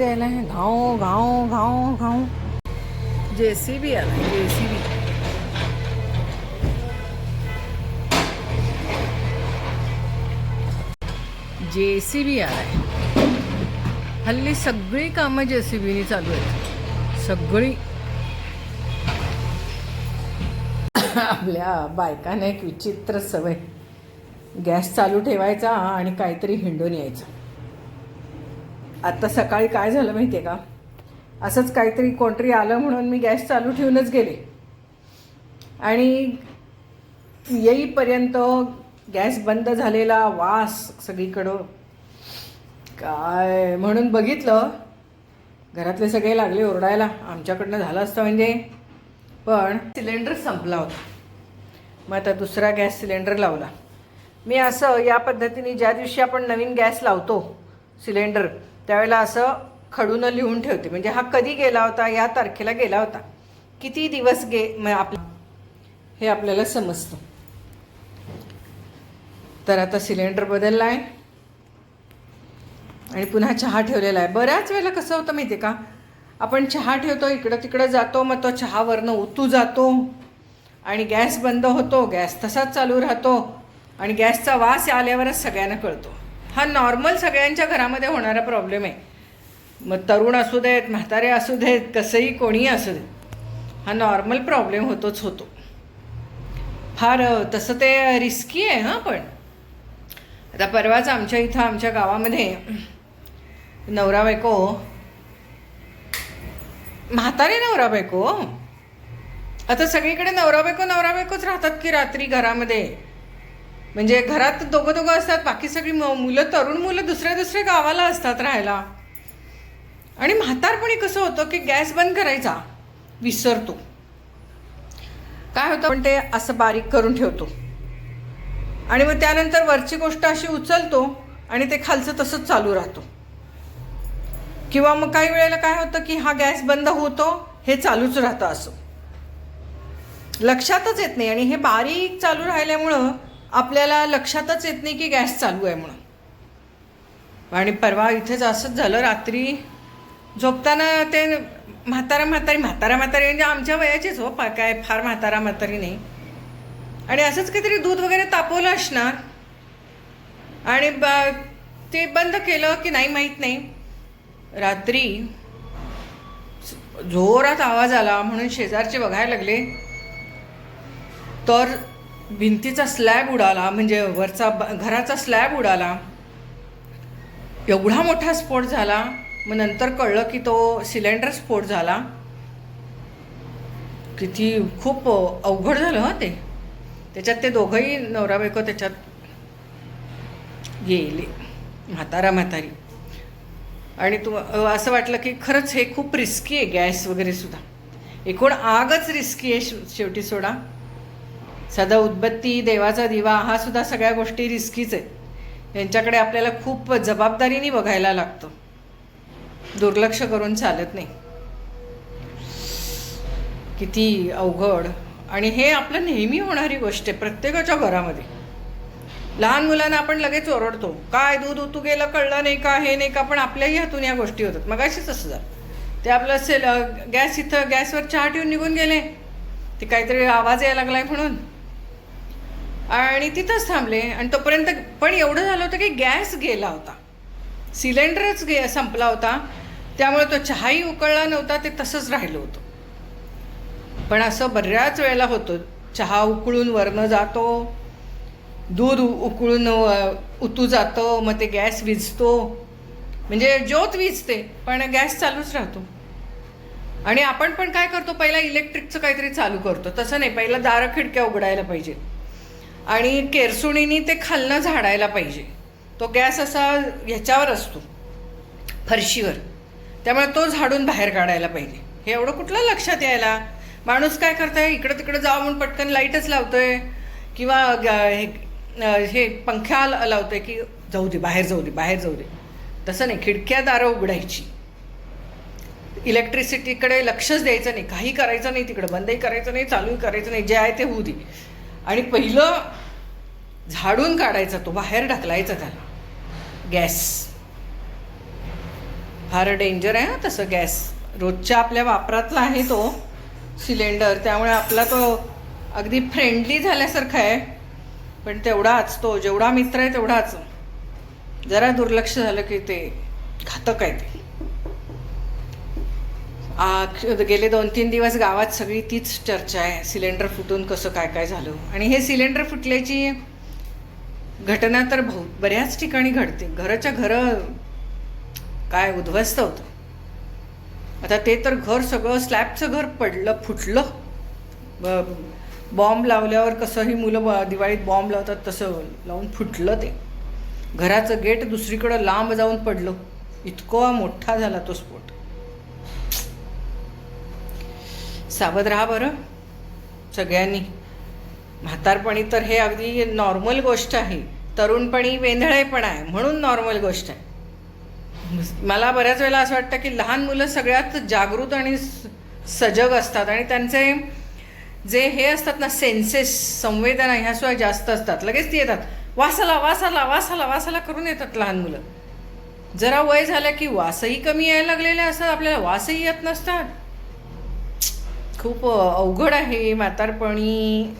यायला आहे घाव घाव घाव घाव. जेसीबी आला जेसीबी. जेसीबी आलाय. हल्ली सगळी कामं जेसीबीनी चालू आहेत. सगळी. आपल्या बायकाने एक विचित्र सवय. गॅस चालू ठेवायचा आणि काहीतरी हिंडून यायचं. आत्ता सकाळी काय झालं माहिती आहे का? असंच काहीतरी कोणतरी आलं म्हणून मी गॅस चालू ठेवूनच गेले. आणि येईपर्यंत गॅस बंद झालेला वास सगळीकडं. काय? म्हणून बघितलं. घरातले सगळे लागले ओरडायला. आमच्याकडनं झालं असतं म्हणजे. पण सिलेंडर संपला होता. मग आता दुसरा गॅस सिलेंडर लावला. मी असं या पद्धतीने ज्या दिवशी आपण नवीन गॅस लावतो सिलेंडर त्यावेळेला असं खडून लिहून ठेवते. म्हणजे हा कधी गेला होता या तारखेला गेला होता. किती दिवस गे मग आपलं हे आपल्याला समजतं. तर आता सिलेंडर बदलला आहे. आणि पुन्हा चहा ठेवलेला आहे. बऱ्याच वेळेला कसं होतं माहिती आहे का? आपण चहा ठेवतो इकडं तिकडं जातो मग तो चहावरनं ओतू जातो. आणि गॅस बंद होतो गॅस तसाच चालू राहतो. आणि गॅसचा वास आल्यावरच सगळ्यांना कळतो. हा नॉर्मल सगळ्यांच्या घरामध्ये होणारा प्रॉब्लेम आहे. मग तरुण असू देत म्हातारे असू देत कसंही कोणीही असू देत हा नॉर्मल प्रॉब्लेम होतोच होतो. फार तसं ते रिस्की आहे हां पण. आता परवाच आमच्या इथं आमच्या गावामध्ये नवरा बायको म्हातारे नवरा बायको आता सगळीकडे नवरा बायको नवरा बायकोच राहतात की रात्री घरामध्ये? म्हणजे घरात दोघं दोघं असतात बाकी सगळी मुलं तरुण मुलं दुसऱ्या दुसऱ्या गावाला असतात राहायला. आणि म्हातारपणी कसं होतं की गॅस बंद करायचा विसरतो. काय होतं पण ते असं बारीक करून ठेवतो. आणि मग त्यानंतर वरची गोष्ट अशी उचलतो आणि ते खालचं तसंच चालू राहतो. किंवा मग काही वेळेला काय होतं की हा गॅस बंद होतो हे चालूच राहतं असं. लक्षातच येत नाही आणि हे बारीक चालू राहिल्यामुळं आपल्याला लक्षातच येत नाही की गॅस चालू आहे म्हणून. आणि परवा इथेच असंच झालं रात्री झोपताना ते म्हातारा म्हातारी म्हातारा म्हातारी म्हणजे आमच्या वयाचीच हो पा काय? फार म्हातारा म्हातारी नाही. आणि असंच काहीतरी दूध वगैरे तापवलं असणार. आणि ब ते बंद केलं की नाही माहीत नाही. रात्री जोरात आवाज आला म्हणून शेजारचे बघायला लागले. तर भिंतीचा स्लॅब उडाला म्हणजे वरचा ब- घराचा स्लॅब उडाला. एवढा मोठा स्फोट झाला मग नंतर कळलं की तो सिलेंडर स्फोट झाला. किती खूप अवघड झालं हं ते. त्याच्यात ते दोघंही नवरा बायको त्याच्यात गेले. म्हातारा म्हातारी. आणि तू असं वाटलं की खरंच हे खूप रिस्की आहे गॅस वगैरे सुद्धा. एकूण आगच रिस्की आहे शेव- शेवटी सोडा. साधा उदबत्ती देवाचा दिवा हा सुद्धा सगळ्या गोष्टी रिस्कीच आहेत यांच्याकडे आपल्याला खूप जबाबदारीने बघायला लागतं. दुर्लक्ष करून चालत नाही. किती अवघड. आणि हे आपलं नेहमी होणारी गोष्ट आहे प्रत्येकाच्या घरामध्ये. लहान मुलांना आपण लगेच ओरडतो काय दूध उतू गेलं कळलं नाही का हे नाही का? पण आपल्याही हातून या गोष्टी होतात. मग अशीच असं झालं. ते आपलं सेल गॅस इथं गॅसवर चहा ठेवून निघून गेले. ते काहीतरी आवाज यायला लागलाय म्हणून. आणि तिथंच थांबले. आणि तोपर्यंत पण एवढं झालं होतं की गॅस गेला होता. सिलेंडरच गे संपला होता. त्यामुळे तो चहाही उकळला नव्हता ते तसंच राहिलं होतं. पण असं बऱ्याच वेळेला होतं. चहा उकळून वरनं जातो दूध उकळून उतू जातं मग ते गॅस विजतो. म्हणजे ज्योत विजते पण गॅस चालूच राहतो. आणि आपण पण काय करतो पहिला इलेक्ट्रिकचं काहीतरी चालू करतो. तसं नाही पहिला दारं खिडक्या उघडायला पाहिजे आणि केरसुणीनी ते खालनं झाडायला पाहिजे. तो गॅस असा ह्याच्यावर असतो. फरशीवर. त्यामुळे तो झाडून बाहेर काढायला पाहिजे. हे एवढं कुठलं लक्षात यायला? माणूस काय करतोय? इकडं तिकडं जावं म्हणून पटकन लाईटच लावतोय. किंवा ग- हे हे पंख्या लावतोय की जाऊ दे बाहेर जाऊ दे बाहेर जाऊ दे. तसं नाही. खिडक्या दारं उघडायची. इलेक्ट्रिसिटीकडे लक्षच द्यायचं नाही. काही करायचं नाही तिकडं. बंदही करायचं नाही चालूही करायचं नाही. जे आहे ते होऊ दे. आणि पहिलं झाडून काढायचा तो बाहेर ढकलायचा त्याला. गॅस. फार डेंजर आहे ना तसं गॅस. रोजच्या आपल्या वापरातला आहे तो सिलेंडर त्यामुळे आपला तो अगदी फ्रेंडली झाल्यासारखा आहे. पण तेवढाच तो जेवढा मित्र आहे तेवढाच. जरा दुर्लक्ष झालं की ते घातक आहे ते. गेले दोन तीन दिवस गावात सगळी तीच चर्चा आहे. सिलेंडर फुटून कसं काय काय झालं. आणि हे सिलेंडर फुटल्याची घटना तर भाऊ बऱ्याच ठिकाणी घडते. घराच्या घरं काय उद्ध्वस्त होतं. आता ते तर घर सगळं स्लॅबचं घर पडलं फुटलं. ब- बॉम्ब लावल्यावर कसंही मुलं दिवाळीत बॉम्ब लावतात तसं लावून फुटलं ते. घराचं गेट दुसरीकडं लांब जाऊन पडलं. इतकं मोठा झाला तो स्फोट. सावध राहा बरं. सगळ्यांनी. म्हातारपणी तर हे अगदी नॉर्मल गोष्ट आहे. तरुणपणी वेंधळेपणा आहे म्हणून नॉर्मल गोष्ट आहे. मला बऱ्याच वेळेला असं वाटतं की लहान मुलं सगळ्यात जागृत आणि स- सजग असतात आणि त्यांचे जे हे असतात ना सेन्सेस संवेदना ह्या जास्त असतात. लगेच ती येतात. वासाला वासाला वासाला वासाला करून येतात लहान मुलं. जरा वय झालं की वासही कमी यायला लागलेले असतात आपल्याला वासही येत नसतात. खूप अवघड आहे म्हातारपणी.